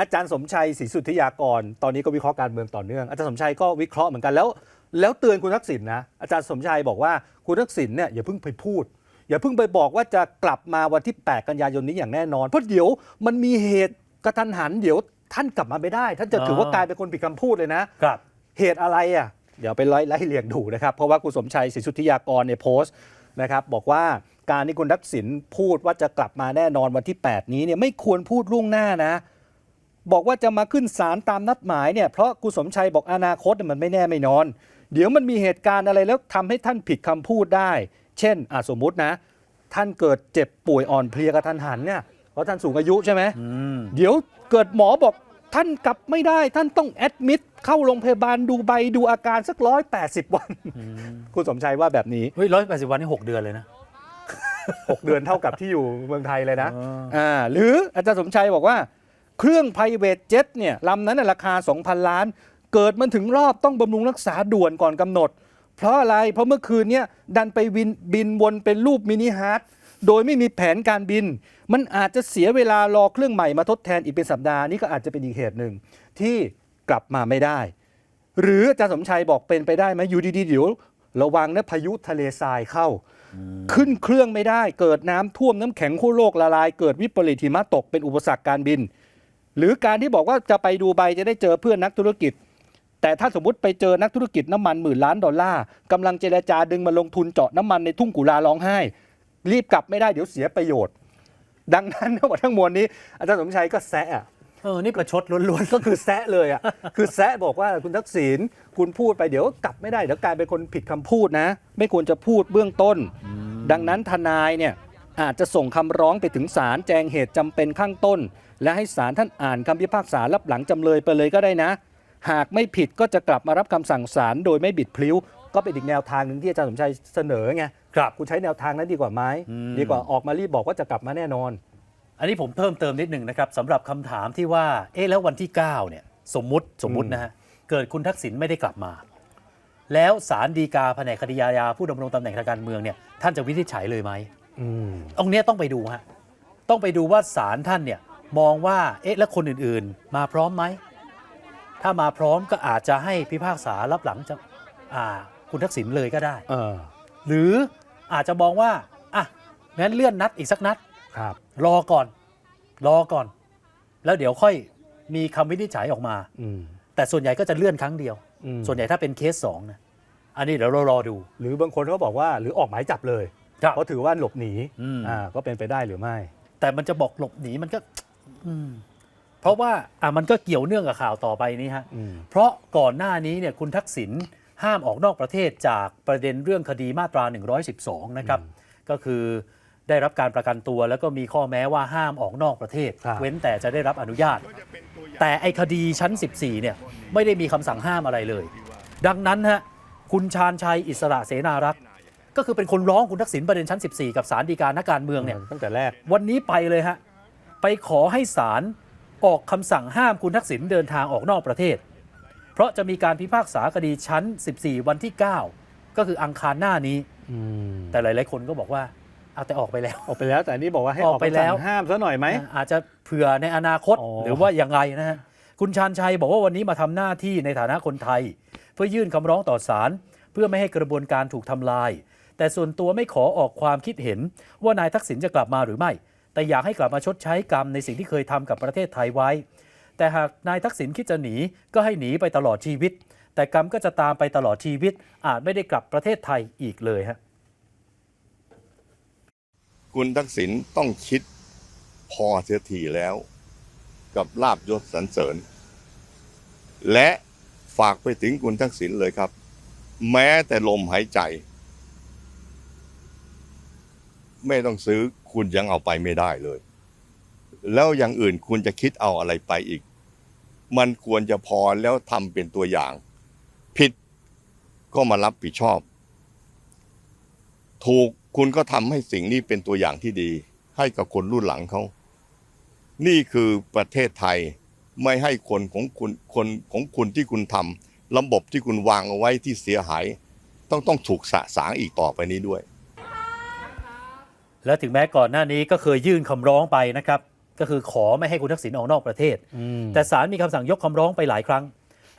อาจารย์สมชัยศรีสุทธิยากร ตอนนี้ก็วิเคราะห์การเมืองต่อเนื่อง อาจารย์สมชัยก็วิเคราะห์เหมือนกันแล้ว แล้วเตือนคุณทักษิณนะ อาจารย์สมชัยบอกว่าคุณทักษิณเนี่ยอย่าเพิ่งไปพูด อย่าเพิ่งไปบอกว่าจะกลับมาวันที่ 8 กันยายนนี้อย่างแน่นอน เพราะเดี๋ยวมันมีเหตุกระทันหันเดี๋ยวท่านกลับมาไม่ได้ ท่านจะถือว่ากลายเป็นคนผิดคำพูดเลยนะครับ เหตุอะไรอะเดี๋ยวไปไล่ไล่เรียงดูนะครับ เพราะว่าคุณสมชัยศรีสุทธิยากรเนี่ยโพสต์นะครับบอกว่าการที่คุณทักษิณพูดว่าจะกลับมาแน่นอนวันที่ 8 นี้เนี่ยไม่ควรพูดล่วงหน้านะ บอกว่าจะมาขึ้นศาลตามนัดหมายเนี่ยเพราะคุณสมชัยบอกอนาคตเนี่ยมันไม่แน่ไม่นอน เดี๋ยวมันมีเหตุการณ์อะไรแล้วทำให้ท่านผิดคำพูดได้ เช่นอะสมมุตินะ ท่านเกิดเจ็บป่วยอ่อนเพลียกระทันหันเนี่ยเพราะท่านสูงอายุใช่ไหมอืมเดี๋ยวเกิดหมอบอกท่านกลับไม่ได้ท่านต้องแอดมิดเข้าโรงพยาบาลดูใบดูอาการสักร้อยแปดสิบวัน คุณสมชัยว่าแบบนี้เฮ้ยร้อยแปดสิบวันนี่หกเดือนเลยนะ6เดือนเท่ากับที่อยู่เมืองไทยเลยนะอ๋ออ่าหรืออาจารย์สมชัยบอกว่า เครื่อง private jet เนี่ยลำนั้นนะราคา 2,000 ล้าน เกิดมันถึงรอบต้องบำรุงรักษาด่วนก่อนกำหนด เพราะอะไรเพราะเมื่อคืนเนี้ดันไปวินบินวนเป็นรูปมินิฮาร์ดโดยไม่มีแผนการบิน มันอาจจะเสียเวลารอเครื่องใหม่มาทดแทนอีกเป็นสัปดาห์นี่ก็อาจจะเป็นอีกเหตุหนึ่งที่กลับมาไม่ได้ หรืออาจารย์สมชัยบอกเป็นไปได้ไหมอยู่ดีๆเดี๋ยวระวังนะพายุทะเลทรายเข้า ขึ้นเครื่องไม่ได้ เกิดน้ำท่วมน้ำแข็งขั้วโลกละลาย เกิดวิปริตหิมะตกเป็นอุปสรรคการบิน หรือการที่บอกว่าจะไปดูใบจะได้เจอเพื่อนนักธุรกิจ แต่ถ้าสมมติไปเจอนักธุรกิจน้ำมันหมื่นล้านดอลลาร์กำลังเจรจาดึงมาลงทุนเจาะน้ำมันในทุ่งกุลาร้องไห้ รีบกลับไม่ได้เดี๋ยวเสียประโยชน์ ดังนั้นทั้งหมดทั้งมวลนี้อาจารย์สมชัยก็แซะอะเออ นี่ประชดล้วนก็คือแซะเลยอะ คือแซะบอกว่าคุณทักษิณคุณพูดไปเดี๋ยวกลับไม่ได้เดี๋ยวกลายเป็นคนผิดคำพูดนะ ไม่ควรจะพูดเบื้องต้น ดังนั้นทนายเนี่ย อาจจะส่งคำร้องไปถึงศาลแจงเหตุจำเป็นข้างต้น และให้ศาลท่านอ่านคำพิพากษารับหลังจำเลยไปเลยก็ได้นะ หากไม่ผิดก็จะกลับมารับคำสั่งศาลโดยไม่บิดพลิ้ว ก็เป็นอีกแนวทางหนึ่งที่อาจารย์สมชัยเสนอไงๆครับคุณใช้แนวทางนั้นดีกว่าไหมอืมดีกว่าออกมารีบบอกว่าจะกลับมาแน่นอน อันนี้ผมเพิ่มเติมนิดหนึ่งนะครับสำหรับคำถามที่ว่าเอ๊ะแล้ววันที่9เนี่ยสมมุติสมมุตินะฮะเกิดคุณทักษิณไม่ได้กลับมา แล้วสารดีกาแผนกคดีอาญาผู้ดำรงตำแหน่งทางการเมืองเนี่ยท่านจะวินิจฉัยเลยไหมอืม ตรงเนี้ยต้องไปดูฮะต้องไปดูว่าศาลท่านเนี่ยมองว่าเอ๊ะแล้วคนอื่นๆ มาพร้อมไหม ถ้ามาพร้อมก็อาจจะให้พิพากษารับหลังจะอ่าคุณทักษิณเลยก็ได้ เออ หรืออาจจะมองว่าอะงั้นเลื่อนนัดอีกสักนัด ครับ รอก่อน รอก่อน แล้วเดี๋ยวค่อยมีคำวินิจฉัยออกมา อืม แต่ส่วนใหญ่ก็จะเลื่อนครั้งเดียว อืม ส่วนใหญ่ถ้าเป็นเคสสองนะ อันนี้เดี๋ยวเรารอดู หรือบางคนเขาบอกว่าหรือออกหมายจับเลยครับ เพราะถือว่าหลบหนีอืมอ่าก็เป็นไปได้หรือไม่ แต่มันจะบอกหลบหนีมันก็อืมเพราะว่าอะมันก็เกี่ยวเนื่องกับข่าวต่อไปนี้ฮะอืมเพราะก่อนหน้านี้เนี่ยคุณทักษิณห้ามออกนอกประเทศจากประเด็นเรื่องคดีมาตรา 112 นะครับ ก็คือได้รับการประกันตัวแล้วก็มีข้อแม้ว่าห้ามออกนอกประเทศครับเว้นแต่จะได้รับอนุญาต แต่ไอ้คดีชั้น 14 เนี่ยไม่ได้มีคำสั่งห้ามอะไรเลย ดังนั้นฮะคุณชาญชัยอิสระเสนารักษ์ ก็คือเป็นคนร้องคุณทักษิณประเด็นชั้น 14 กับสารดีกานักการเมืองเนี่ยตั้งแต่แรก วันนี้ไปเลยฮะไปขอให้ศาลออกคำสั่งห้ามคุณทักษิณเดินทางออกนอกประเทศ เพราะจะมีการพิพากษาคดีชั้น 14 วันที่ 9 ก็คืออังคารหน้านี้อืมแต่หลาย ๆ คนก็บอกว่าเอาแต่ออกไปแล้ว ออกไปแล้ว แต่อันนี้บอกว่าให้ออออกกไปไปแล้แล้ววห้ามซะหน่อยไหมอาจจะเผื่อในอนาคตอ๋อหรือว่ายังไงนะฮะคุณชาญชัยบอกว่าวันนี้มาทำหน้าที่ในฐานะคนไทย เพื่อยื่นคำร้องต่อศาลเพื่อไม่ให้กระบวนการถูกทำลาย แต่ส่วนตัวไม่ขอออกความคิดเห็น ว่านายทักษิณจะกลับมาหรือไม่ แต่อยากให้กลับมาชดใช้กรรมในสิ่งที่เคยทำกับประเทศไทยไว้ แต่หากนายทักษิณคิดจะหนีก็ให้หนีไปตลอดชีวิต แต่กรรมก็จะตามไปตลอดชีวิต อาจไม่ได้กลับประเทศไทยอีกเลยฮะคุณทักษิณต้องคิดพอเสียทีแล้ว กับลาบยศสรรเสริญ และฝากไปถึงคุณทักษิณเลยครับ แม้แต่ลมหายใจ ไม่ต้องซื้อคุณยังเอาไปไม่ได้เลย แล้วอย่างอื่นคุณจะคิดเอาอะไรไปอีก มันควรจะพอแล้วทำเป็นตัวอย่าง ผิดก็มารับผิดชอบ ถูกคุณก็ทำให้สิ่งนี้เป็นตัวอย่างที่ดี ให้กับคนรุ่นหลังเขา นี่คือประเทศไทยไม่ให้คนของคุณคนของคุณที่คุณทำระบบที่คุณวางเอาไว้ที่เสียหาย ต้องต้องถูกสะสางอีกต่อไปนี้ด้วย และถึงแม้ก่อนหน้านี้ก็เคยยื่นคำร้องไปนะครับ ก็คือขอไม่ให้คุณทักษิณออกนอกประเทศอืมแต่ศาลมีคำสั่งยกคำร้องไปหลายครั้ง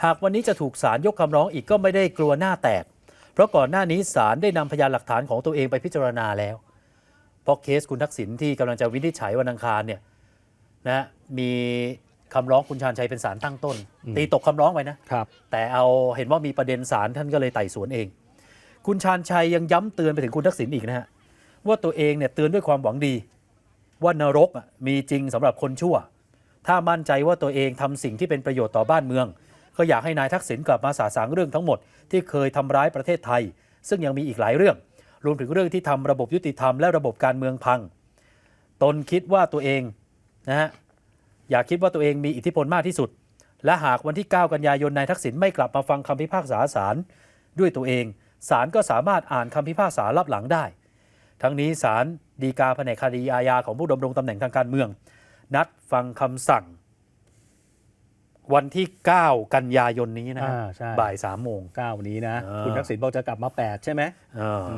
หากวันนี้จะถูกศาลยกคำร้องอีกก็ไม่ได้กลัวหน้าแตก เพราะก่อนหน้านี้ศาลได้นำพยานหลักฐานของตัวเองไปพิจารณาแล้ว เพราะเคสคุณทักษิณที่กำลังจะวินิจฉัยวันอังคารเนี่ยนะมีคำร้องคุณชาญชัยเป็นศาลตั้งต้น ตีตกคำร้องไปนะครับ แต่เอาเห็นว่ามีประเด็นศาลท่านก็เลยไต่สวนเอง คุณชาญชัยยังย้ำเตือนไปถึงคุณทักษิณอีกนะฮะ ว่าตัวเองเนี่ยเตือนด้วยความหวังดี ว่านรกมีจริงสำหรับคนชั่ว ถ้ามั่นใจว่าตัวเองทำสิ่งที่เป็นประโยชน์ต่อบ้านเมือง ก็อยากให้นายทักษิณกลับมาสาสางเรื่องทั้งหมด ที่เคยทำร้ายประเทศไทย ซึ่งยังมีอีกหลายเรื่อง รวมถึงเรื่องที่ทำระบบยุติธรรมและระบบการเมืองพัง ตนคิดว่าตัวเองนะฮะอยากคิดว่าตัวเองมีอิทธิพลมากที่สุด และหากวันที่ 9 กันยายนนายทักษิณไม่กลับมาฟังคำพิพากษาศาลด้วยตัวเองศาลก็สามารถอ่านคำพิพากษารับหลังได้ ทั้งนี้ศาลฎีกาแผนกคดีอาญาของผู้ดำรงตำแหน่งทางการเมือง นัดฟังคำสั่ง วันที่ 9 กันยายนนี้นะฮะอ่าใช่ บ่ายสามโมง เก้าวันนี้นะอ่าคุณทักษิณบอกจะกลับมา8ใช่ไหมเอออ